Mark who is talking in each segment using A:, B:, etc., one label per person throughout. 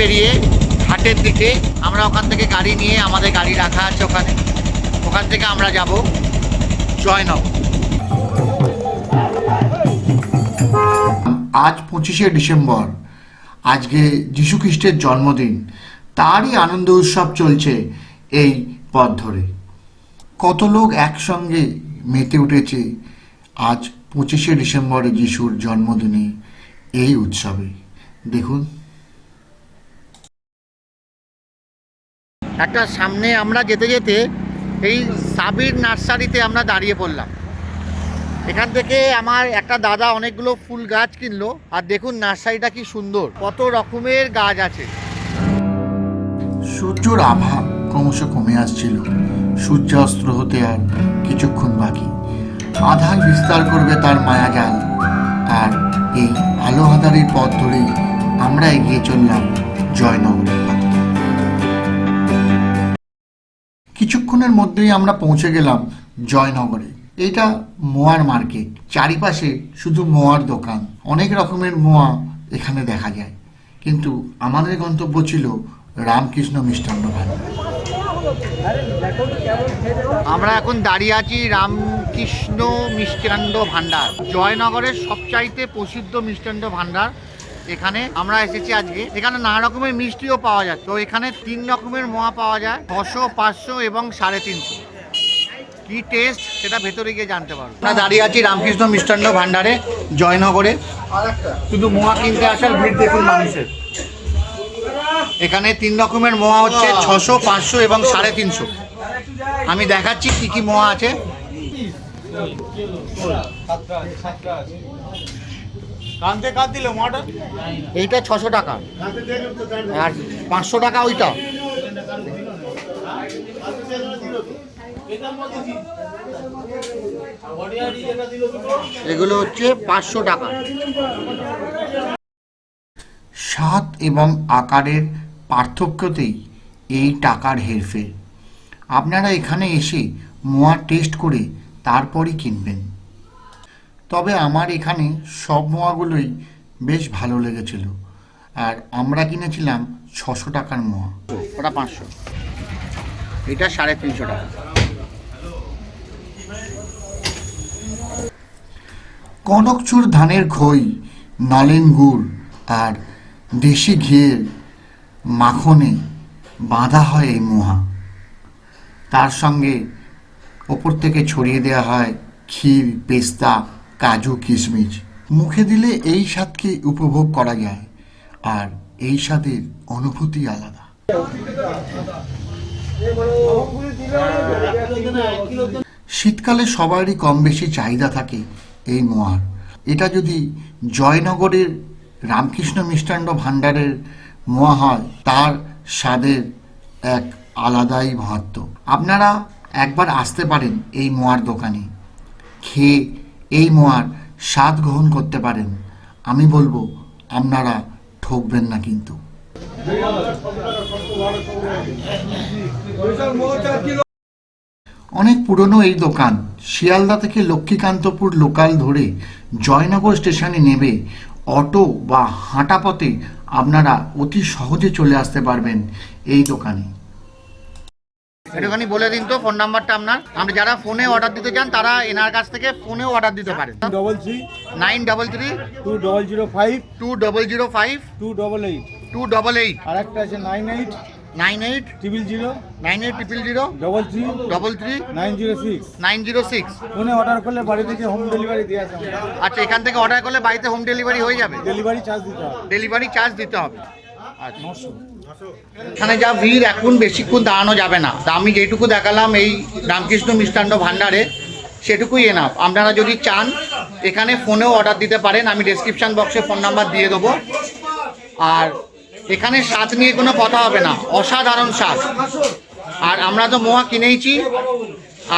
A: পেরিয়ে হাটের দিকে আমরা ওখান থেকে গাড়ি নিয়ে, আমাদের গাড়ি রাখা আছে ওখানে। ওখান থেকে আমরা যাব জয়নগর। আজ পঁচিশে ডিসেম্বর, আজকে যীশু খ্রিস্টের জন্মদিন। তারই আনন্দ উৎসব চলছে এই পথ ধরে। কত লোক একসঙ্গে মেতে উঠেছে আজ পঁচিশে ডিসেম্বরে যিশুর জন্মদিনে এই উৎসবে। দেখুন। একটা সামনে আমরা যেতে যেতে এই সাবির নার্সারিতে আমরা দাঁড়িয়ে পড়লাম। এখান থেকে আমার একটা দাদা অনেকগুলো ফুল গাছ কিনলো, আর দেখুন নার্সারিটা কি সুন্দর, কত রকমের গাছ আছে। সূর্যর আভা ক্রমশ কমে আসছিল সূর্যাস্ত্র হতে আর কিছুক্ষণ বাকি। আধার বিস্তার করবে তার মায়াজাল, আর এই আলো আধারের পথ ধরেই আমরা এগিয়ে চললাম জয়নগরের কিছুক্ষণের মধ্যেই আমরা পৌঁছে গেলাম জয়নগরে। এটা মোয়ার মার্কেট। চারিপাশে শুধু মোয়ার দোকান। অনেক রকমের মোয়া এখানে দেখা যায়। কিন্তু আমাদের গন্তব্য ছিল রামকৃষ্ণ মিষ্টান্ন ভাণ্ডার। আমরা এখন দাঁড়িয়ে আছি রামকৃষ্ণ মিষ্টান্ন ভাণ্ডার। জয়নগরের সবচাইতে প্রসিদ্ধ মিষ্টান্ন ভাণ্ডার এখানে আমরা এসেছি আজকে। এখানে নানা রকমের মিষ্টিও পাওয়া যায়। তো এখানে তিন রকমের মোয়া পাওয়া যায়, ছশো, পাঁচশো এবং সাড়ে তিনশো। কি টেস্ট সেটা ভেতরে গিয়ে জানতে পারব আমরা দাঁড়িয়ে আছি রামকৃষ্ণ মিষ্টান্ন ভাণ্ডারে, জয়নগরে। শুধু মোয়া কিনতে আসার ভিড় দেখুন মানুষের। এখানে তিন রকমের মোয়া হচ্ছে, ছশো, পাঁচশো এবং সাড়ে তিনশো। আমি দেখাচ্ছি কি কি মোয়া আছে।
B: কানতে কাট দিল মটর
A: এইটা ছশো টাকা। আর পাঁচশো টাকা ওইটা। এগুলো হচ্ছে পাঁচশো টাকা। স্বাদ এবং আকারের পার্থক্যতেই এই টাকার হেরফের। আপনারা এখানে এসে মোয়া টেস্ট করে তারপরই কিনবেন। তবে আমার এখানে সব মোয়াগুলোই বেশ ভালো লেগেছিল। আর আমরা কিনেছিলাম ছশো টাকার মোয়া। ওটা পাঁচশো। এটা সাড়ে তিনশো টাকা। কনকচুর ধানের খই, নলেন গুড় আর দেশি ঘিয়ের মাখনে বাঁধা হয় এই মোহা তার সঙ্গে ওপর থেকে ছড়িয়ে দেওয়া হয় ক্ষীর, পেস্তা কাজু কিশমিশ। মুখে দিলে এই স্বাদকে উপভোগ করা যায়, আর এই স্বাদের অনুভূতি আলাদা। শীতকালে সবারই কম বেশি চাহিদা থাকে এই মোয়ার। এটা যদি জয়নগরের রামকৃষ্ণ মিষ্টান্ন ভাণ্ডারের মোয়া হয়, তার স্বাদের এক আলাদাই মহত্ব আপনারা একবার আসতে পারেন এই মোয়ার দোকানে। খেয়ে এই মোয়ার স্বাদ গ্রহণ করতে পারেন। আমি বলব, আপনারা ঠকবেন না কিন্তু। অনেক পুরনো এই দোকান। শিয়ালদা থেকে লক্ষ্মীকান্তপুর লোকাল ধরে জয়নগর স্টেশনে নেবে অটো বা হাঁটা পথে আপনারা অতি সহজে চলে আসতে পারবেন এই দোকানে। একটুখানি বলে দিন তো ফোন নাম্বারটা আপনার। আপনি যারা ফোনে অর্ডার দিতে চান তারা এনার কাছ থেকে ফোনেও অর্ডার দিতে পারেন।
B: Double three
A: nine double three
B: two double zero five
A: two double zero five
B: two double eight
A: two double eight
B: আর একটা আছে nine eight
A: nine eight
B: triple zero
A: nine eight triple zero
B: double three
A: double three
B: nine zero six
A: nine zero six
B: ফোনে order করলে বাড়ি থেকে home delivery দিয়ে আসে
A: আচ্ছা এখান থেকে অর্ডার করলে বাড়িতে হোম ডেলিভারি হয়ে যাবে?
B: ডেলিভারি চার্জ দিতে হবে।
A: ডেলিভারি চার্জ দিতে হবে। এখানে যা ভিড়, এখন বেশিক্ষণ দাঁড়ানো যাবে না। তা আমি যেটুকু দেখালাম এই রামকৃষ্ণ মিষ্টান্ন ভাণ্ডারে, সেটুকুই এনাফ আপনারা যদি চান, এখানে ফোনেও অর্ডার দিতে পারেন। আমি ডেসক্রিপশন বক্সে ফোন নাম্বার দিয়ে দেবো। আর এখানে স্বাদ নিয়ে কোনো কথা হবে না। অসাধারণ স্বাদ। আর আমরা তো মোয়া কিনেইছি।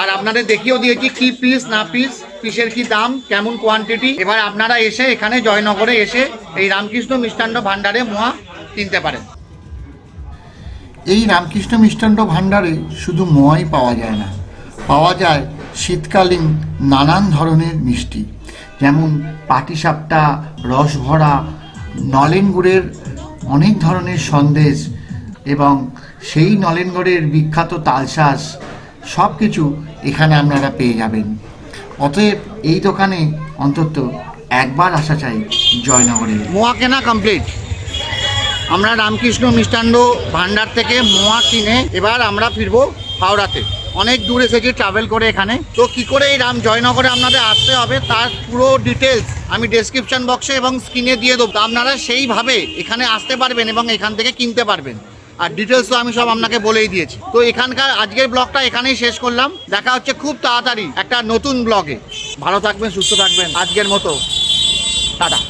A: আর আপনাদের দেখিয়েও দিয়েছি কি পিস না পিস পিসের কি দাম, কেমন কোয়ান্টিটি এবার আপনারা এসে এখানে জয়নগরে এসে এই রামকৃষ্ণ মিষ্টান্ন ভাণ্ডারে মোয়া কিনতে পারেন। এই রামকৃষ্ণ মিষ্টান্ন ভাণ্ডারে শুধু মোয়াই পাওয়া যায় না পাওয়া যায় শীতকালীন নানান ধরনের মিষ্টি যেমন পাটিসাপটা রসভরা নলেন গুড়ের অনেক ধরনের সন্দেশ এবং সেই নলেনগড়ের বিখ্যাত তালশাঁস সব কিছু এখানে আপনারা পেয়ে যাবেন। অতএব এই দোকানে অন্তত একবার আসা চাই জয়নগরে মোয়া কেনা কমপ্লিট আমরা রামকৃষ্ণ মিষ্টান্ন ভান্ডার থেকে মোয়া কিনে এবার আমরা ফিরবো হাওড়াতে। অনেক দূর এসেছি ট্রাভেল করে এখানে। তো কি করে এই রাম জয়নগরে আপনাদের আসতে হবে তার পুরো ডিটেলস আমি ডেসক্রিপশন বক্সে এবং স্ক্রিনে দিয়ে দেবো। আপনারা সেইভাবে এখানে আসতে পারবেন এবং এখান থেকে কিনতে পারবেন। আর ডিটেলস তো আমি সব আপনাকে বলেই দিয়েছি। তো এখানকার আজকের ব্লগটা এখানেই শেষ করলাম। দেখা হচ্ছে খুব তাড়াতাড়ি একটা নতুন ব্লগে ভালো থাকবেন, সুস্থ থাকবেন। আজকের মতো। টাটা।